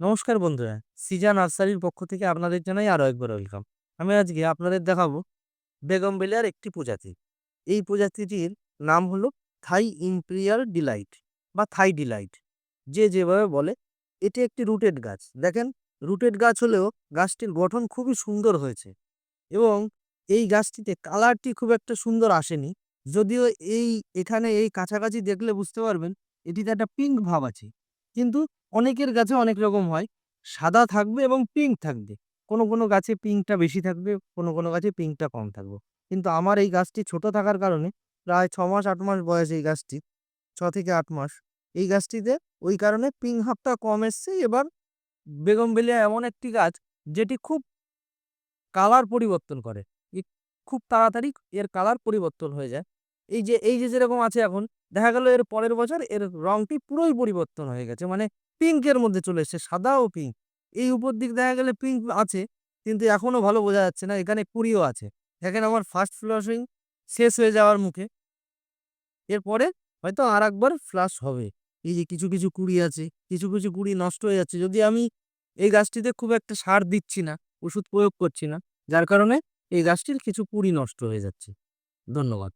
নমস্কার বন্ধুরা, সিজা নার্সারির পক্ষ থেকে আপনাদের জানাই আরও একবার ওয়েলকাম। আমি আজকে আপনাদের দেখাবো বেগমবেলিয়ার একটি প্রজাতি। এই প্রজাতিটির নাম হলো থাই ইম্পেরিয়াল ডিলাইট বা থাই ডিলাইট। যে যেভাবে বলে, এটি একটি রুটেড গাছ। দেখেন, রুটেড গাছ হলেও গাছটির গঠন খুবই সুন্দর হয়েছে এবং এই গাছটিতে কালারটি খুব একটা সুন্দর আসেনি। যদিও এই, এখানে এই কাছাকাছি দেখলে বুঝতে পারবেন, এটিতে একটা পিঙ্ক ভাব আছে। কিন্তু অনেকের গাছে অনেক রকম হয়। সাদা থাকবে এবং পিঙ্ক থাকবে। কোনো কোনো গাছে পিঙ্কটা বেশি থাকবে, কোনো কোনো গাছে পিঙ্কটা কম থাকবে। কিন্তু আমার এই গাছটি ছোট থাকার কারণে প্রায় ছ মাস, আট মাস বয়স এই গাছটি, ছ থেকে আট মাস। এই গাছটিতে ওই কারণে পিঙ্ক হাফটা কম এসছে। এবার বেগমবেলিয়া এমন একটি গাছ যেটি খুব কালার পরিবর্তন করে। খুব তাড়াতাড়ি এর কালার পরিবর্তন হয়ে যায়। এই যে এই যে যেরকম আছে এখন, দেখা গেল এর পরের বছর এর রংটি পুরোই পরিবর্তন হয়ে গেছে। মানে পিঙ্কের মধ্যে চলে এসেছে সাদা ও পিঙ্ক এই উপর দিক দেখা গেলে পিঙ্ক আছে, কিন্তু এখনও ভালো বোঝা যাচ্ছে না, এখানে কুড়িও আছে। এখানে আমার ফার্স্ট ফ্লাশিং শেষ হয়ে যাওয়ার মুখে। এরপরে হয়তো আর একবার ফ্লাশ হবে। এই যে কিছু কিছু কুড়ি আছে, কিছু কিছু কুড়ি নষ্ট হয়ে যাচ্ছে। যদি আমি এই গাছটিতে খুব একটা সার দিচ্ছি না, ওষুধ প্রয়োগ করছি না, যার কারণে এই গাছটির কিছু কুড়ি নষ্ট হয়ে যাচ্ছে। ধন্যবাদ।